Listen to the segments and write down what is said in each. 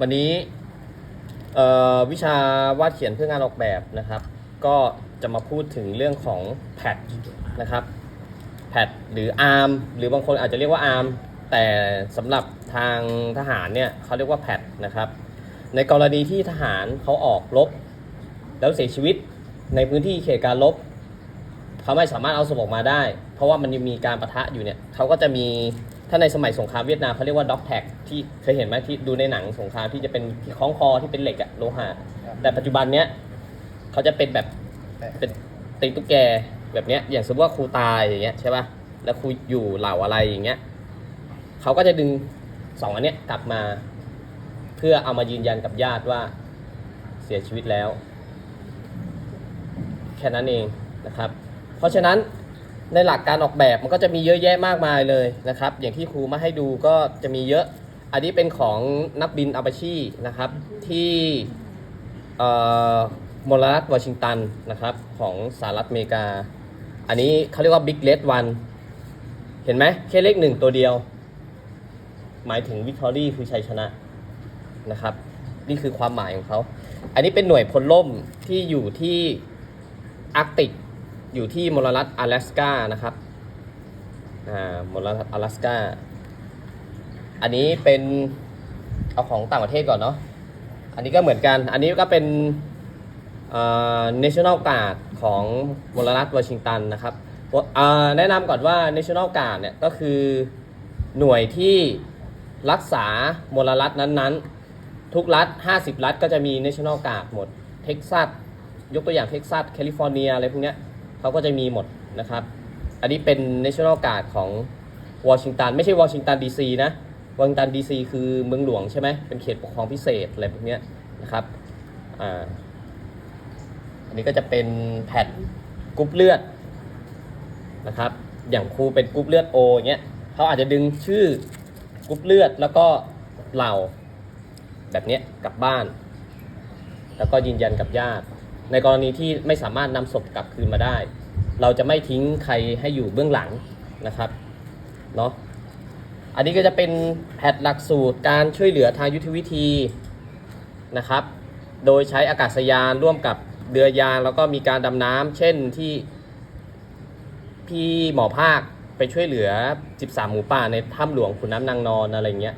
วันนี้วิชาวาดเขียนเพื่องานออกแบบนะครับ ก็จะมาพูดถึงเรื่องของแพดนะครับแพดหรือ ARM หรือบางคนอาจจะเรียกว่า ARM แต่สำหรับทางทหารเนี่ยเขาเรียกว่าแพดนะครับ ในกรณีที่ทหารเขาออกรบแล้วเสียชีวิตในพื้นที่เขตการรบเขาไม่สามารถเอาศพออกมาได้ เพราะว่ามันยังมีการประทะอยู่เนี่ยเขาก็จะมี ถ้าในสมัยสงครามเวียดนามเขาเรียกว่าด็อกแท็กที่เคยเห็นไหมที่ดูในหนังสงครามที่จะเป็นที่คล้องคอที่เป็นเหล็กอะโลหะแต่ปัจจุบันเนี้ยเขาจะเป็นแบบเป็นตีนตุ๊กแกแบบเนี้ยอย่างสมมติว่าครูตายอย่างเงี้ยใช่ป่ะแล้วครูอยู่เหล่าอะไรอย่างเงี้ยเขาก็จะดึงสองอันเนี้ยกลับมา เพื่อเอามายืนยันกับญาติว่าเสียชีวิตแล้ว แค่นั้นเองนะครับ เพราะฉะนั้น ในหลักการออกแบบมันก็จะมีเยอะแยะมากมายเลยนะครับ อย่างที่ครูมาให้ดูก็จะมีเยอะ อันนี้เป็นของนักบินอาบาชีนะครับที่เอ่อมลรัฐวอชิงตันนะครับของสหรัฐอเมริกา อันนี้เขาเรียกว่า Big Red One เห็นไหมแค่เลขหนึ่งตัวเดียว หมายถึงวิกตอรี่คือชัยชนะนะครับ นี่คือความหมายของเขา อันนี้เป็นหน่วยพลล่มที่อยู่ที่อาร์กติก อยู่ที่มลรัฐ阿拉สกานะครับ อ่ามลรัฐ阿拉สกา อันนี้เป็นเอาของต่างประเทศก่อนเนาะ อันนี้ก็เหมือนกัน อันนี้ก็เป็นเอ่อ National Guard ของมลรัฐวอชิงตันนะครับเอ่อแนะนำก่อนว่า National Guard เนี่ยก็คือหน่วยที่รักษามลรัฐนั้นๆ ทุกรัฐ 50 รัฐก็จะมี National Guard หมด เท็กซัส ยกตัวอย่างเท็กซัส แคลิฟอร์เนีย อะไรพวกเนี้ย เขาก็จะมีหมดนะครับ อันนี้เป็น National Guard ของวอชิงตันไม่ใช่วอชิงตันดีซีนะวอชิงตันดีซีคือเมืองหลวงใช่ไหมเป็นเขตปกครองพิเศษอะไรพวกเนี้ยนะครับอ่าอันนี้ก็จะเป็นแผ่นกรุ๊ปเลือดนะครับ อย่างครูเป็นกรุ๊ปเลือดโออย่างเงี้ยเขาอาจจะดึงชื่อกรุ๊ปเลือดแล้วก็เหล่าแบบเนี้ยกลับบ้าน แล้วก็ยืนยันกับญาติ ในกรณีที่ไม่สามารถนำศพกลับคืนมาได้ เราจะไม่ทิ้งใครให้อยู่เบื้องหลังนะครับเนาะอันนี้ก็จะเป็นแพทหลักสูตรการช่วยเหลือทางยุทธวิธีนะครับ โดยใช้อากาศยานร่วมกับเรือยางแล้วก็มีการดำน้ำเช่นที่พี่หมอภาคไปช่วยเหลือ 13 หมูป่าในถ้ำหลวงขุนน้ำนางนอนอะไรเงี้ย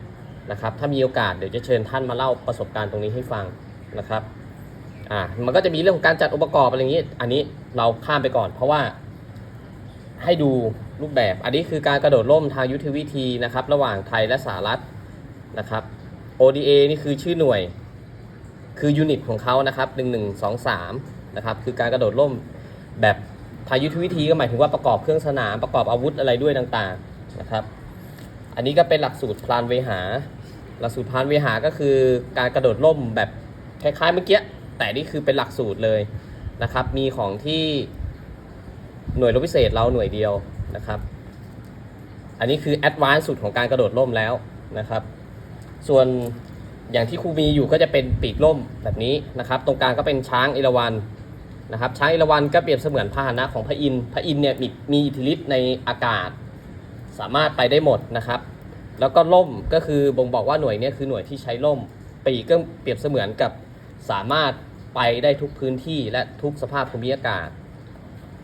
นะครับ ถ้ามีโอกาสเดี๋ยวจะเชิญท่านมาเล่าประสบการณ์ตรงนี้ให้ฟังนะครับ อ่ามันก็จะมีเรื่องของการจัดองค์ประกอบอะไรอย่างนี้ อันนี้เราข้ามไปก่อน เพราะว่า ให้ดูรูปแบบ อันนี้คือการกระโดดร่มทางยุทธวิธีนะครับ ระหว่างไทยและสหรัฐนะครับ ODA นี่คือชื่อหน่วย คือยูนิตของเขานะครับ1 1 2 3นะครับ คือการกระโดดร่มแบบทางยุทธวิธีก็หมายถึงว่าประกอบเครื่องสนามประกอบอาวุธอะไรด้วยต่างๆนะครับ อันนี้ก็เป็นหลักสูตรพลานเวหา หลักสูตรพลานเวหาก็คือการกระโดดร่มแบบคล้ายๆเมื่อกี้ แต่นี่คือเป็นหลักสูตรเลยนะครับ มีของที่หน่วยรบพิเศษเราหน่วยเดียวนะครับ อันนี้คือแอดวานซ์สุดของการกระโดดร่มแล้วนะครับ ส่วนอย่างที่ครูมีอยู่ก็จะเป็นปีกร่มแบบนี้นะครับ ตรงกลางก็เป็นช้างเอราวัณนะครับ ช้างเอราวัณก็เปรียบเสมือนพาหนะของพระอินทร์พระอินทร์เนี่ยมีมีอิทธิฤทธิ์ในอากาศ สามารถไปได้หมดนะครับ แล้วก็ล่มก็คือบ่งบอกว่าหน่วยนี้คือหน่วยที่ใช้ล่มปีกก็เปรียบเสมือนกับสามารถ ไปได้ทุกพื้นที่และทุกสภาพภูมิอากาศ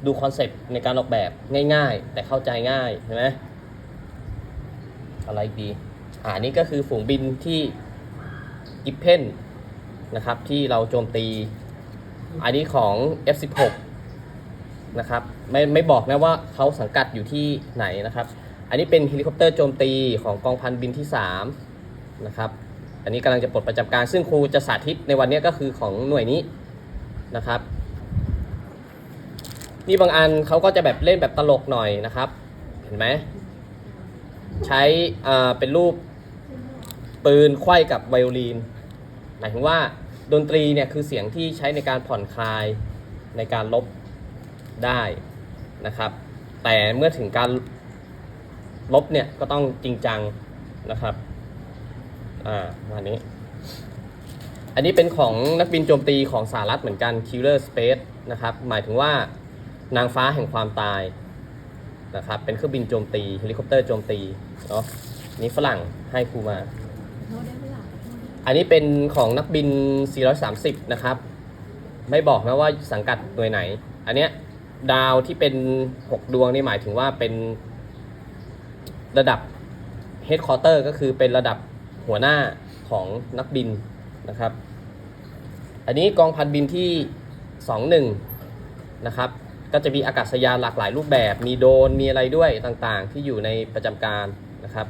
ดูคอนเซปต์ในการออกแบบง่ายๆ แต่เข้าใจง่ายใช่ไหมอะไรดีอ่านี้ก็คือฝูงบินที่อิปเพนนะครับที่เราโจมตี อันนี้ของ F16 นะครับไม่ไม่บอกนะว่าเขาสังกัดอยู่ที่ไหนนะครับ อันนี้เป็นเฮลิคอปเตอร์โจมตีของกองพันบินที่ 3 นะครับ อันนี้กำลังจะปลดประจำการ ซึ่งครูจะสาธิตในวันนี้ก็คือของหน่วยนี้นะครับ นี่บางอันเขาก็จะแบบเล่นแบบตลกหน่อยนะครับ เห็นไหม ใช้อ่าเป็นรูปปืนไขว้กับไวโอลินหมายถึงว่าดนตรีเนี่ยคือเสียงที่ใช้ในการผ่อนคลายในการลบได้นะครับ แต่เมื่อถึงการลบเนี่ยก็ต้องจริงจังนะครับ อ่าวันนี้ อันนี้เป็นของนักบินโจมตีของสหรัฐเหมือนกัน Killer Space นะครับ หมายถึงว่านางฟ้าแห่งความตายนะครับ เป็นเครื่องบินโจมตีเฮลิคอปเตอร์โจมตีเนาะนี่ฝรั่งให้ครูมา อันนี้เป็นของนักบิน 430 นะครับ ไม่บอกนะว่าสังกัดหน่วยไหน อันเนี้ยดาวที่เป็น 6 ดวงนี่หมายถึงว่าเป็นระดับ Headquarter ก็คือเป็นระดับ หัวหน้าของนักบินนะครับ อันนี้กองพันบินที่ 21 นะครับ ก็จะมีอากาศยานหลากหลายรูปแบบ มีโดนมีอะไรด้วยต่างๆ ที่อยู่ในประจำการนะครับ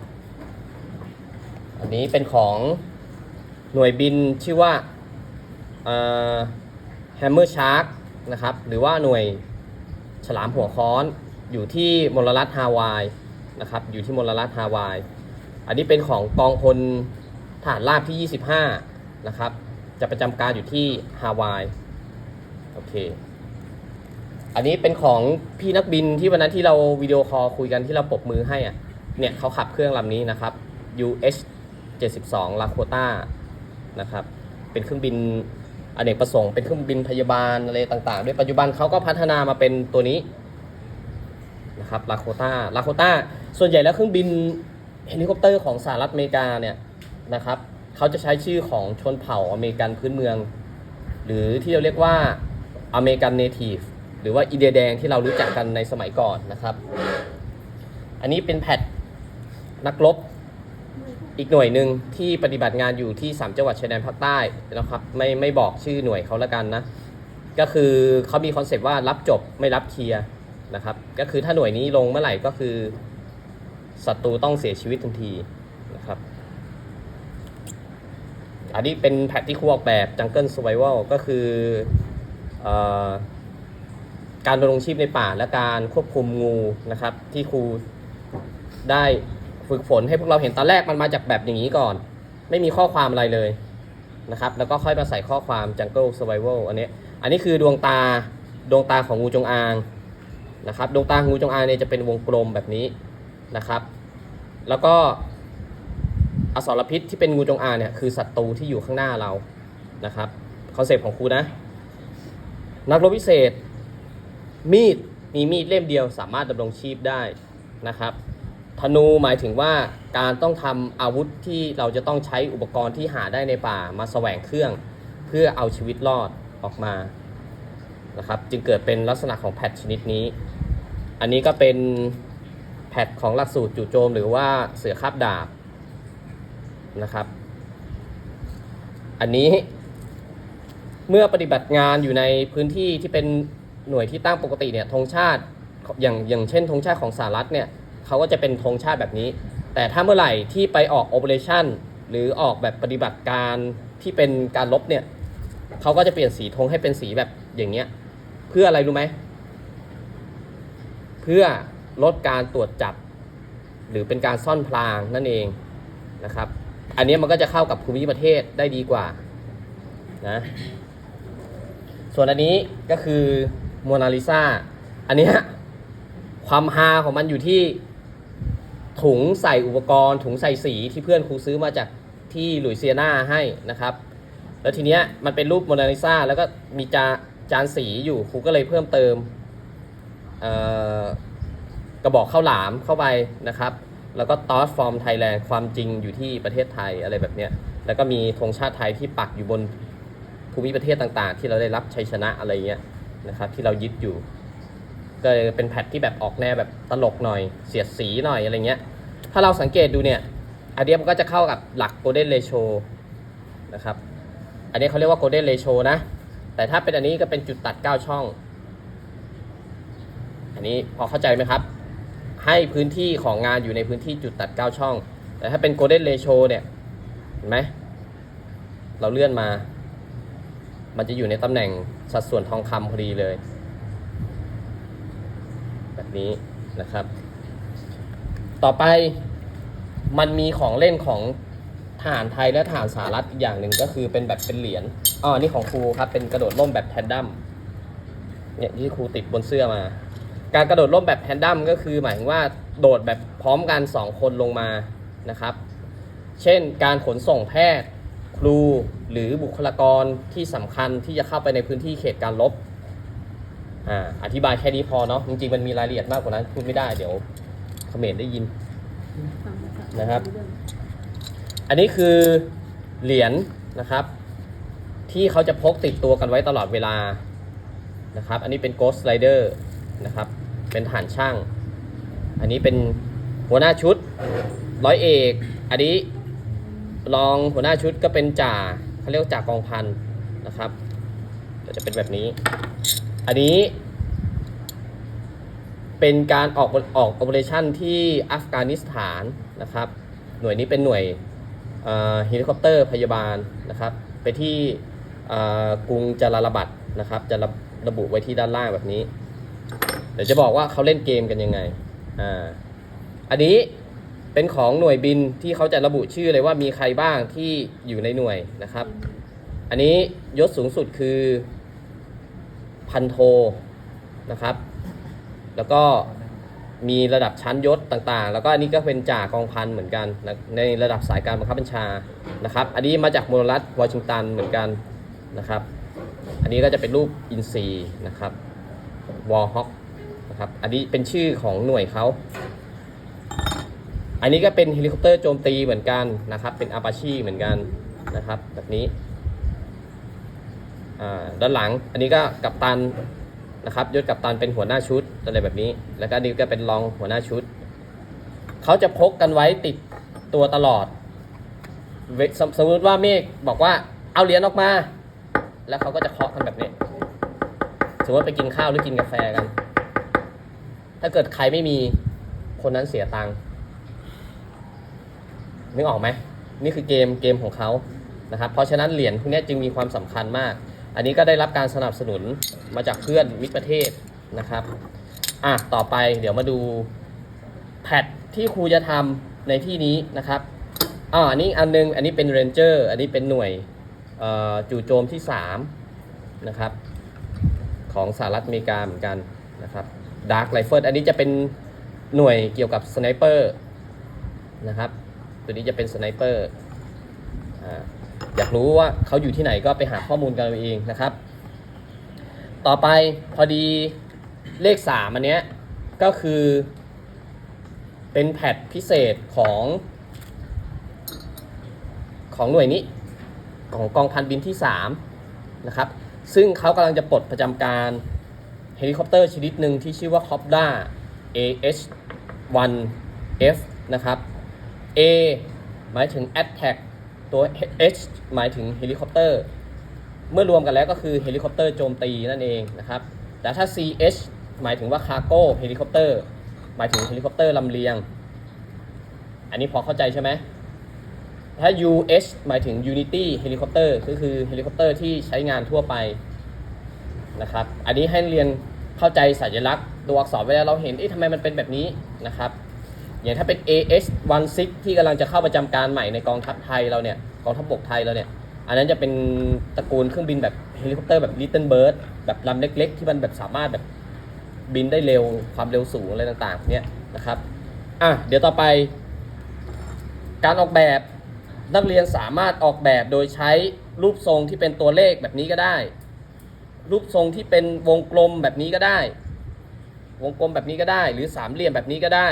อันนี้เป็นของหน่วยบินชื่อว่าเอ่อ Hammer Shark นะครับ หรือว่าหน่วยฉลามหัวค้อนอยู่ที่มลรัฐฮาวายนะครับ อยู่ที่มลรัฐฮาวาย อันนี้เป็นของกองพลฐานราบที่ 25 นะครับ จะประจำการอยู่ที่ฮาวาย โอเค อันนี้เป็นของพี่นักบินที่วันนั้นที่เราวิดีโอคอลคุยกันที่เราปรบมือให้อะ เนี่ยเขาขับเครื่องลำนี้นะครับ UH 72 Lakota นะครับ เป็นเครื่องบินอเนกประสงค์ เป็นเครื่องบินพยาบาลอะไรต่างๆ ด้วยปัจจุบันเขาก็พัฒนามาเป็นตัวนี้นะครับ Lakota Lakota ส่วนใหญ่แล้วเครื่องบิน เฮลิคอปเตอร์ของสหรัฐอเมริกาเนี่ยนะครับเขาจะใช้ชื่อของชนเผ่าอเมริกันพื้นเมือง หรือที่เราเรียกว่าอเมริกันเนทีฟหรือว่าอินเดียแดงที่เรารู้จักกันในสมัยก่อนนะครับ อันนี้เป็นแพทนักรบอีกหน่วยหนึ่งที่ปฏิบัติงานอยู่ที่3จังหวัดชายแดนภาคใต้นะครับไม่ไม่บอกชื่อหน่วยเขาละกันนะก็คือเขามีคอนเซปต์ว่ารับจบไม่รับเคลียร์นะครับก็คือถ้าหน่วยนี้ลงเมื่อไหร่ก็คือ ศัตรูต้องเสียชีวิตทันทีนะครับ อันนี้เป็นแพทที่ครูออกแบบ Jungle Survival ก็คืออการดำรงชีพในป่าและการควบคุมงูนะครับ ที่ครูได้ฝึกฝนให้พวกเราเห็นตอนแรกมันมาจากแบบอย่างนี้ก่อน ไม่มีข้อความอะไรเลยนะครับ แล้วก็ค่อยมาใส่ข้อความ Jungle Survival อันนี้ อันนี้คือดวงตาดวงตาของงูจงอางนะครับ ดวงตางงูจงอางเนี่ยจะเป็นวงกลมแบบนี้ นะครับ แล้วก็อสรพิษที่เป็นงูจงอางเนี่ยคือศัตรูที่อยู่ข้างหน้าเรานะครับคอนเซปต์ของครูนะ นักรบพิเศษ มีดมีมีดเล่มเดียวสามารถดำรงชีพได้นะครับธนูหมายถึงว่าการต้องทำอาวุธที่เราจะต้องใช้อุปกรณ์ที่หาได้ในป่ามาแสวงเครื่อง เพื่อเอาชีวิตรอดออกมานะครับ จึงเกิดเป็นลักษณะของแพทชนิดนี้ อันนี้ก็เป็น แพทของหลักสูตรจู่โจมหรือว่าเสือคาบดาบนะครับ อันนี้เมื่อปฏิบัติงานอยู่ในพื้นที่ที่เป็นหน่วยที่ตั้งปกติเนี่ยธงชาติอย่างอย่างเช่นธงชาติของสหรัฐเนี่ยเขาก็จะเป็นธงชาติแบบนี้ แต่ถ้าเมื่อไหร่ที่ไปออกโอเปอเรชั่นหรือออกแบบปฏิบัติการที่เป็นการลบเนี่ยเขาก็จะเปลี่ยนสีธงให้เป็นสีแบบอย่างเงี้ย เพื่ออะไรรู้ไหม เพื่อ ลดการตรวจจับ หรือเป็นการซ่อนพลางนั่นเองนะครับ อันนี้มันก็จะเข้ากับภูมิประเทศได้ดีกว่านะส่วนอันนี้ก็คือโมนาลิซาอันนี้ความฮาของมันอยู่ที่ถุงใส่อุปกรณ์ ถุงใส่สีที่เพื่อนครูซื้อมาจากที่หลุยเซียนาให้นะครับ แล้วทีเนี้ยมันเป็นรูปโมนาลิซาแล้วก็มีจาจานสีอยู่ครูก็เลยเพิ่มเติมเอ่อ กระบอกข้าวหลามเข้าไปนะครับ แล้วก็ตอสฟอร์มไทยแลนด์ความจริงอยู่ที่ประเทศไทยอะไรแบบเนี้ยแล้วก็มีธงชาติไทยที่ปักอยู่บนภูมิประเทศต่างๆ ที่เราได้รับชัยชนะอะไรเงี้ยนะครับ ที่เรายึดอยู่ ก็เป็นแพทที่แบบออกแนวแบบตลกหน่อยเสียดสีหน่อยอะไรเงี้ย ถ้าเราสังเกตดูเนี่ยอันเนี้ยมันก็จะเข้ากับหลัก golden ratio นะครับ อันนี้เขาเรียกว่า golden ratio นะ แต่ถ้าเป็นอันนี้ก็เป็นจุดตัด 9 ช่อง อันนี้พอเข้าใจไหมครับ ให้พื้นที่ของงานอยู่ในพื้นที่จุดตัด 9 ช่อง แต่ถ้าเป็น golden ratio เนี่ยเห็นไหมเราเลื่อนมา มันจะอยู่ในตำแหน่งสัดส่วนทองคำพอดีเลย แบบนี้นะครับ ต่อไปมันมีของเล่นของทหารไทยและทหารสหรัฐอีกอย่างหนึ่งก็คือเป็นแบบเป็นเหรียญอ๋อนนี่ของครูครับ เป็นกระโดดร่มแบบแทนดัมเนี่ยที่ครูติดบนเสื้อมา การกระโดดร่มแบบแทนดัมก็คือหมายถึงว่าโดดแบบพร้อมกัน 2 คนลงมานะครับ เช่นการขนส่งแพทย์ ครูหรือบุคลากรที่สำคัญที่จะเข้าไปในพื้นที่เขตการลบอ่าอธิบายแค่นี้พอเนาะจริงๆมันมีรายละเอียดมากกว่านั้นพูดไม่ได้เดี๋ยวเขมรได้ยินนะครับ อันนี้คือเหรียญนะครับ ที่เขาจะพกติดตัวกันไว้ตลอดเวลานะครับ อันนี้เป็น Ghost Rider นะครับ เป็นทหารช่าง อันนี้เป็นหัวหน้าชุดร้อยเอก อันนี้รองหัวหน้าชุดก็เป็นจ่าเขาเรียกจ่ากองพันนะครับก็จะเป็นแบบนี้ อันนี้ เป็นการออกออก o p e r a t i o n ที่อัฟกานิสถานนะครับ หน่วยนี้เป็นหน่วยเฮลิคอปเตอร์พยาบาลนะครับ ไปที่กรุงจาลาลาบัดนะครับ จะระบุไว้ที่ด้านล่างแบบนี้ เดี๋ยวจะบอกว่าเขาเล่นเกมกันยังไง อ่า อันนี้เป็นของหน่วยบินที่เขาจะระบุชื่อเลยว่ามีใครบ้างที่อยู่ในหน่วยนะครับ อันนี้ยศสูงสุดคือพันโทนะครับ แล้วก็มีระดับชั้นยศต่างๆ แล้วก็อันนี้ก็เป็นจ่ากองพันเหมือนกัน ในระดับสายการบังคับบัญชานะครับ อันนี้มาจากมลรัฐวอชิงตันเหมือนกันนะครับ อันนี้ก็จะเป็นรูปอินซีนะครับวอลฮอก นะครับ อันนี้เป็นชื่อของหน่วยเขาอันนี้ก็เป็นเฮลิคอปเตอร์โจมตีเหมือนกันนะครับ เป็นอาปาชีเหมือนกันนะครับ แบบนี้ด้านหลังอันนี้ก็กัปตันนะครับยศกัปตันเป็นหัวหน้าชุดอะไรแบบนี้ แล้วก็อันนี้ก็เป็นรองหัวหน้าชุดเขาจะพกกันไว้ติดตัวตลอดสมสมมติว่าเมฆบอกว่าเอาเหรียญออกมา แล้วเขาก็จะเคาะกันแบบนี้สมมติว่าไปกินข้าวหรือกินกาแฟกัน ถ้าเกิดใครไม่มีคนนั้นเสียตังค์นึกออกไหมนี่คือเกมเกมของเขานะครับ เพราะฉะนั้นเหรียญพวกนี้จึงมีความสำคัญมาก อันนี้ก็ได้รับการสนับสนุนมาจากเพื่อนมิตรประเทศนะครับอะต่อไปเดี๋ยวมาดูแพทที่ครูจะทำในที่นี้นะครับอ่าอันนี้อันนึง อันนี้เป็นเรนเจอร์อันนี้เป็นหน่วยจู่โจมที่3นะครับของสหรัฐอเมริกาเหมือนกันนะครับ ดาร์ r ไ i เฟิลอันนี้จะเป็นหน่วยเกี่ยวกับสไนเปอร์นะครับ ตัวนี้จะเป็นสไนเปอร์อยากรู้ว่าเขาอยู่ที่ไหนก็ไปหาข้อมูลกันเองนะครับ ต่อไปพอดีเลข 3 อันเนี้ยก็คือ เป็นแพทพิเศษของ ของหน่วยนี้ ของกองพันบินที่ 3 นะครับ ซึ่งเขากำลังจะปลดประจำการ ฮลิคอปเตอร์ชนิดหนึ่งที่ชื่อว่า Cobra AH-1F นะครับ A หมายถึง Attack ตัว H หมายถึงเฮลิคอปเตอร์ เมื่อรวมกันแล้วก็คือเฮลิคอปเตอร์โจมตีนั่นเองนะครับ แต่ถ้า CH หมายถึงว่า Cargo เฮลิคอปเตอร์หมายถึงเฮลิคอปเตอร์ลำเลียง อันนี้พอเข้าใจใช่ไหมถ้า UH หมายถึง Unity Helicopter ก็คือเฮลิคอปเตอร์ที่ใช้งานทั่วไปนะครับ อันนี้ให้เรียน เข้าใจสัญลักษณ์ตัวอักษรเวลาเราเห็นเอ๊ะทำไมมันเป็นแบบนี้นะครับอย่างถ้าเป็น AH16 ที่กำลังจะเข้าประจำการใหม่ในกองทัพไทยเราเนี่ยกองทัพบกไทยเราเนี่ยอันนั้นจะเป็นตระกูลเครื่องบินแบบเฮลิคอปเตอร์แบบ Little Bird แบบลำเล็ก ๆ ที่มันแบบสามารถแบบบินได้เร็วความเร็วสูงอะไรต่างๆเนี่ยนะครับอะเดี๋ยวต่อไป การออกแบบนักเรียนสามารถออกแบบโดยใช้รูปทรงที่เป็นตัวเลขแบบนี้ก็ได้ รูปทรงที่เป็นวงกลมแบบนี้ก็ได้ วงกลมแบบนี้ก็ได้ หรือสามเหลี่ยมแบบนี้ก็ได้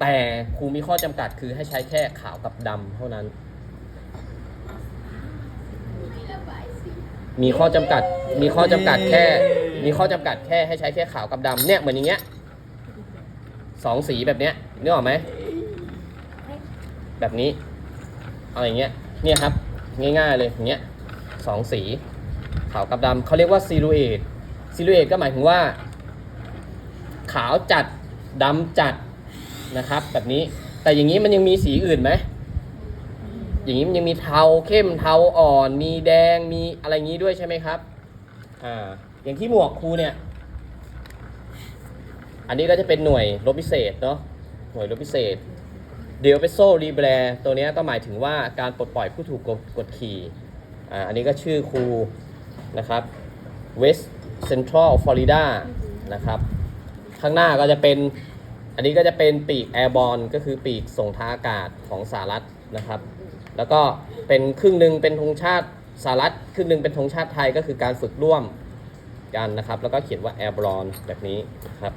แต่ครูมีข้อจำกัดคือให้ใช้แค่ขาวกับดำเท่านั้น มีข้อจำกัดมีข้อจำกัดแค่ มีข้อจำกัดแค่ให้ใช้แค่ขาวกับดำเนี่ยเหมือนอย่างเงี้ยสองสีแบบเนี้ยนึกออกไหมแบบนี้ เอาอย่างเงี้ยเนี่ยครับ ง่ายๆเลยอย่างเงี้ยสองสี ขาวกับดำเขาเรียกว่าซิลูเอตซิลูเอตก็หมายถึงว่า ขาวจัดดำจัดนะครับ แบบนี้แต่อย่างนี้มันยังมีสีอื่นไหมอย่างนี้มันยังมีเทาเข้มเทาอ่อน มีแดงมีอะไรอย่างนี้ด้วยใช่ไหมครับอ่าอย่างที่หมวกครูเนี่ย อันนี้ก็จะเป็นหน่วยรบพิเศษเนาะหน่วยรบพิเศษเดลเปโซรีแบรตัวเนี้ยก็หมายถึงว่าการปลดปล่อยผู้ถูกกดกดขี่อ่าอันนี้ก็ชื่อครู นะครับ West Central Florida นะครับข้างหน้าก็จะเป็นอันนี้ก็จะเป็นปีกแอร์บอลก็คือปีกส่งทางอากาศของสหรัฐนะครับ แล้วก็เป็นครึ่งหนึ่งเป็นธงชาติสหรัฐครึ่งหนึ่งเป็นธงชาติไทยก็คือการฝึกร่วมกันนะครับ แล้วก็เขียนว่าแอร์บอลแบบนี้นะครับ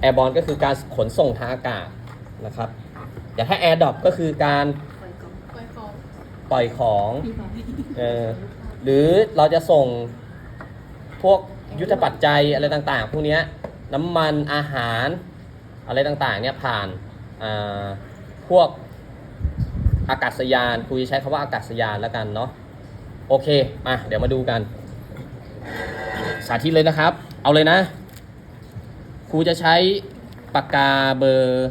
แอร์บอลก็คือการขนส่งทางอากาศนะครับแต่ถ้าแอร์ดรอปก็คือการปล่อยของ เออ หรือเราจะส่งพวกยุทธปัจจัยอะไรต่างๆ พวกนี้น้ำมันอาหารอะไรต่างๆเนี่ยผ่านาพวกอากาศยานครูใช้คำว่าอากาศยานแล้วกันเนาะโอเคมาเดี๋ยวมาดูกัน สาธิตเลยนะครับ เอาเลยนะครูจะใช้ปากกาเบอร์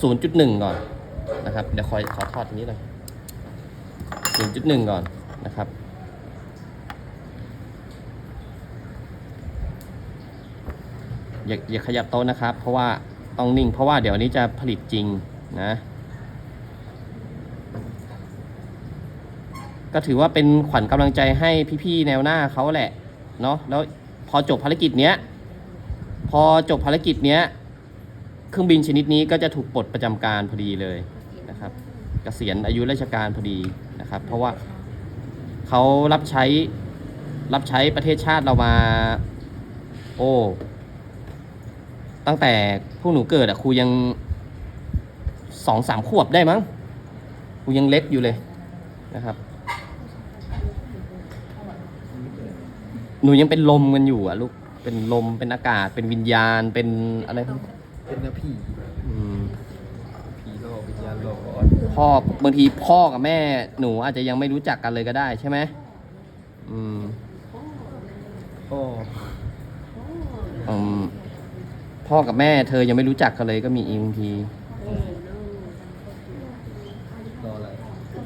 0.1 ก่อนนะครับ เดี๋ยวคอยขอทอดนี้หน่อย 0.1 ก่อนนะครับ อย่าอย่าขยับโต๊ะนะครับ เพราะว่าต้องนิ่ง เพราะว่าเดี๋ยวนี้จะผลิตจริงนะ ก็ถือว่าเป็นขวัญกำลังใจให้พี่ๆแนวหน้าเขาแหละเนาะแล้วพอจบภารกิจเนี้ย พอจบภารกิจเนี้ย เครื่องบินชนิดนี้ก็จะถูกปลดประจำการพอดีเลย กษียณอายุราชการพอดีนะครับ เพราะว่าเขารับใช้รับใช้ประเทศชาติเรามา โอ้ตั้งแต่พวกหนูเกิดอะครูยังสองสามขวบได้มั้งครูยังเล็กอยู่เลยนะครับ หนูยังเป็นลมกันอยู่อะลูกเป็นลมเป็นอากาศเป็นวิญญาณเป็นอะไรเป็นผี อืม ผีโลกวิญญาณโลก พ่อบางทีพ่อกับแม่หนูอาจจะยังไม่รู้จักกันเลยก็ได้ใช่ไหมอืมโอ้อืมพ่อกับแม่เธอยังไม่รู้จักกันเลยก็มีอีกบางที รออะไร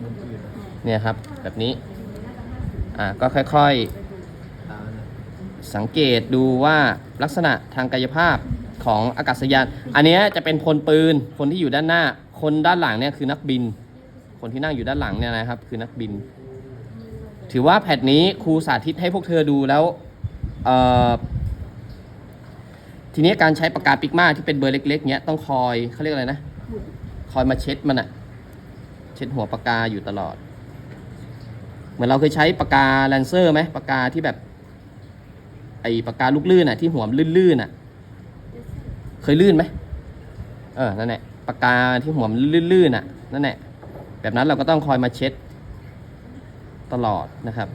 มันคืนเนี่ยครับ แบบนี้ อ่าก็ค่อยตานะๆสังเกตดูว่าลักษณะทางกายภาพของอากาศยาน อันเนี้ยจะเป็นพลปืนคนที่อยู่ด้านหน้า คนด้านหลังเนี่ยคือนักบิน คนที่นั่งอยู่ด้านหลังเนี่ยนะครับ คือนักบิน ถือว่าแพทนี้ครูสาธิตให้พวกเธอดูแล้วทีนี้การใช้ปากกาปิกมาที่เป็นเบอร์เล็กๆเนี้ยต้องคอยเขาเรียกอะไรนะ คอยมาเช็ดมันอะเช็ดหัวปากกาอยู่ตลอด เหมือนเราเคยใช้ปากกาแลนเซอร์ไหมปากกาที่แบบไอปากกาลูกลื่นอะที่หัวมันลื่นๆอะเคยลื่นไหมเออนั่นแหละ ปากกาที่หัวมันลื่นๆอะนั่นแหละแบบนั้นเราก็ต้องคอยมาเช็ดตลอดนะครับ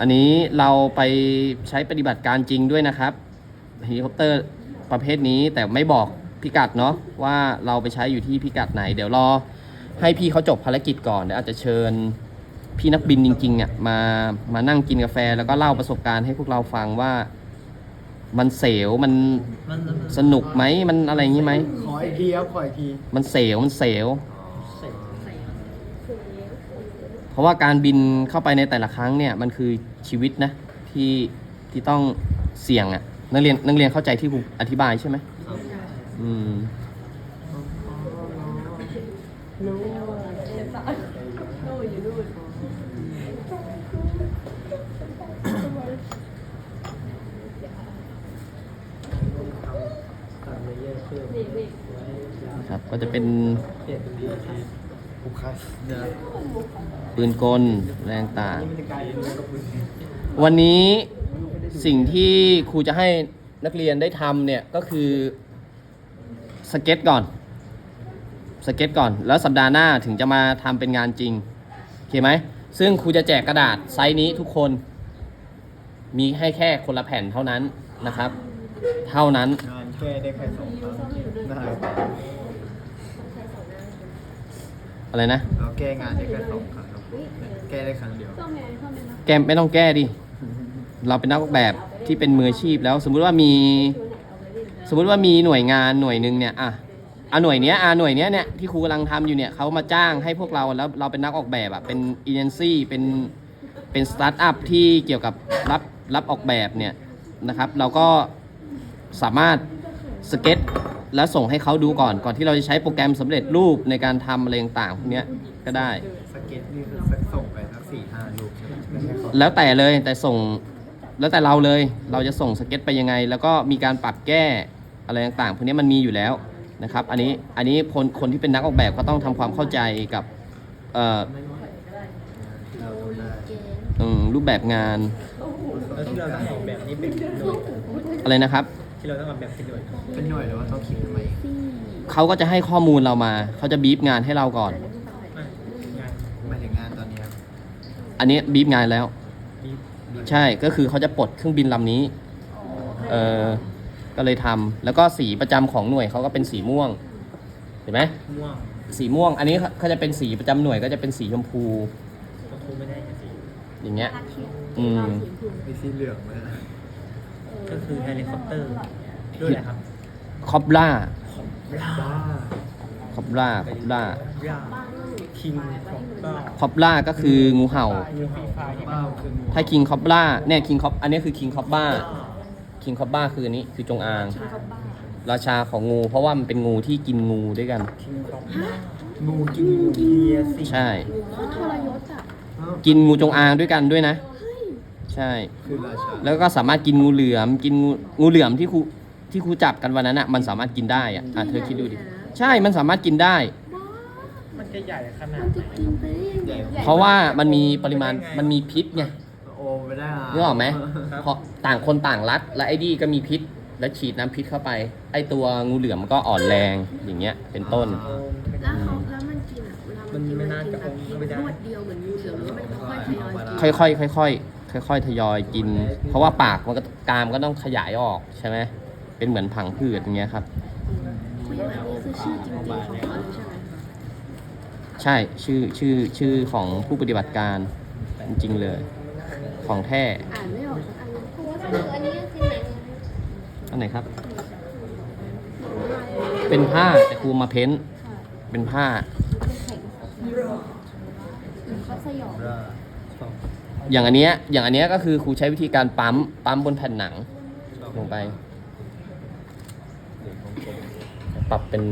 อันนี้เราไปใช้ปฏิบัติการจริงด้วยนะครับ เฮลิคอปเตอร์ประเภทนี้ แต่ไม่บอกพิกัดเนาะว่าเราไปใช้อยู่ที่พิกัดไหน เดี๋ยวรอให้พี่เขาจบภารกิจก่อนเดี๋ยวอาจจะเชิญพี่นักบินจริงๆเนี่ยมามานั่งกินกาแฟแล้วก็เล่าประสบการณ์ให้พวกเราฟังว่ามันเสียวมันมันสนุกไหมมันอะไรอย่างนี้ไหมขออีกทีครับขออีกทีมันเสียวมันเสียวเสร็จเพราะว่าการบินเข้าไปในแต่ละครั้งเนี่ยมันคือชีวิตนะที่ที่ต้องเสี่ยงอะ่ะ นักเรียนนักเรียนเข้าใจที่ครูอธิบายใช่ไหมครับอืมรู้เจ็บสะนู่นอยู่นู่นตามเลเยอร์เพิ่มนี่นี่ไว้ยาวครับก็จะเป็นเปลี่ยนเป็นดีผูกคัสเนื้อปืนกลแรงต่างนี่มันจะกลายเป็นเนื้อกระปุกวันนี้ สิ่งที่ครูจะให้นักเรียนได้ทำเนี่ยก็คือสเก็ตก่อนสเก็ตก่อน แล้วสัปดาห์หน้าถึงจะมาทำเป็นงานจริงโอเคไหมซึ่งครูจะแจกกระดาษไซส์นี้ทุกคน มีให้แค่คนละแผ่นเท่านั้นนะครับ เท่านั้นงานแก้ได้แค่สองครั้งได้อะไรนะ เราแก้งานได้แค่สองครั้งครับแก้ได้ครั้งเดียวต้องไงต้องเป็นแกไม่ต้องแก้ดิ เราเป็นนักออกแบบที่เป็นมืออาชีพแล้ว สมมุติว่ามี สมมุติว่ามีหน่วยงานหน่วยหนึ่งเนี่ยอะอะหน่วยเนี้ยอะหน่วยเนี้ยเนี่ยที่ครูกำลังทำอยู่เนี่ยเขามาจ้างให้พวกเราแล้วเราเป็นนักออกแบบอะเป็นเอเจนซี่เป็นเป็นสตาร์ทอัพที่เกี่ยวกับรับรับออกแบบเนี่ยนะครับ เราก็สามารถสเก็ตแล้วส่งให้เขาดูก่อนก่อนที่เราจะใช้โปรแกรมสำเร็จรูปในการทำอะไรต่างๆพวกเนี้ยก็ได้สเก็ตนี่คือสักส่งไปสักสี่ห้าลูกใช่ไหมไม่ใช่ขอแล้วแต่เลยแต่ส่ง แล้วแต่เราเลย เราจะส่งสเก็ตไปยังไง แล้วก็มีการปรับแก้อะไรต่างๆพวกนี้มันมีอยู่แล้วนะครับ อันนี้อันนี้คนคนที่เป็นนักออกแบบก็ต้องทำความเข้าใจกับเอ่อเราต้องได้อืมรูปแบบงานแล้วที่เราต้องออกแบบนี้เป็นหน่วยอะไรนะครับ ที่เราต้องออกแบบเป็นหน่วยเป็นหน่วยหรือว่าต้องคิดทำไมเขาก็จะให้ข้อมูลเรามาเขาจะบีบงานให้เราก่อนอะงานหมายถึงงานตอนนี้ครับอันนี้บีบงานแล้วมี ใช่ก็คือเขาจะปลดเครื่องบินลำนี้เออก็เลยทำแล้วก็สีประจำของหน่วยเขาก็เป็นสีม่วงเห็นไหมม่วงสีม่วง อันนี้เขาจะเป็นสีประจำหน่วยก็จะเป็นสีชมพูก็คงไม่ได้สิอย่างเงี้ยอืม มีสีเหลืองไหมก็คือเฮลิคอปเตอร์ด้วยแหละครับคอบล่าบ้าคอบล่าคอบล่า ย่า คิงของก็คอบล่าก็คืองูเห่างูฟีไฟบ้าคืองูถ้าคิงคอบล่าเนี่ยคิงคอบอันนี้คือคิงคอบบ้าคิงคอบบ้าคืออันนี้คือจงอาง ราชาของงู เพราะว่ามันเป็นงูที่กินงูด้วยกัน คิงของงูกินงูเฮียสิใช่ทรยศอะอ้าวกินงูจงอางด้วยกันด้วยนะ ใช่ คือราชาแล้วก็สามารถกินงูเหลือม กินงูงูเหลือมที่ครูที่ครูจับกันวันนั้นอะมันสามารถกินได้อะอะเธอคิดดูดิ ใช่มันสามารถกินได้ มันจะใหญ่ขนาดมันจะไหนกินไปได้ยังไงเพราะว่ามันมีปริมาณมันมีพิษไงโอ้ไม่ได้ะนึกออกไหมเพราะต่างคนต่างรัด และไอ้ดีก็มีพิษ แล้วฉีดน้ำพิษเข้าไป ไอ้ตัวงูเหลือมก็อ่อนแรงอย่างเงี้ยเป็นต้นโอ้เป็นแล้วเขาแล้วมันกินอะเวลามันกินมันไม่มันน่ากินจะแบบไม่ได้รวดเดียวเหมือนงูเหลือมแล้วมันค่อยๆทยอยกินค่อยๆค่อยๆค่อยๆทยอยกิน เพราะว่าปากมันก็กรามก็ต้องขยายออกใช่ไหมเป็นเหมือนผังผืดอย่างเงี้ยครับคุยแบบนี้คือชื่อจริงๆของเขาเลยใช่ไหม ใช่ชื่อชื่อชื่อของผู้ปฏิบัติการจริงๆเลย ของแท้อ่านไม่ออกสักอันเลยครูถ้าดูอันนี้ก็คือหนังอันไหนครับ เป็นผ้าแต่ครูมาเพ้นท์เป็นผ้า เขาสยองราอย่างอันเนี้ยอย่างอันเนี้ยก็คือครูใช้วิธีการปั๊มปั๊มบนแผ่นหนัง ลงไป ปรับเป็น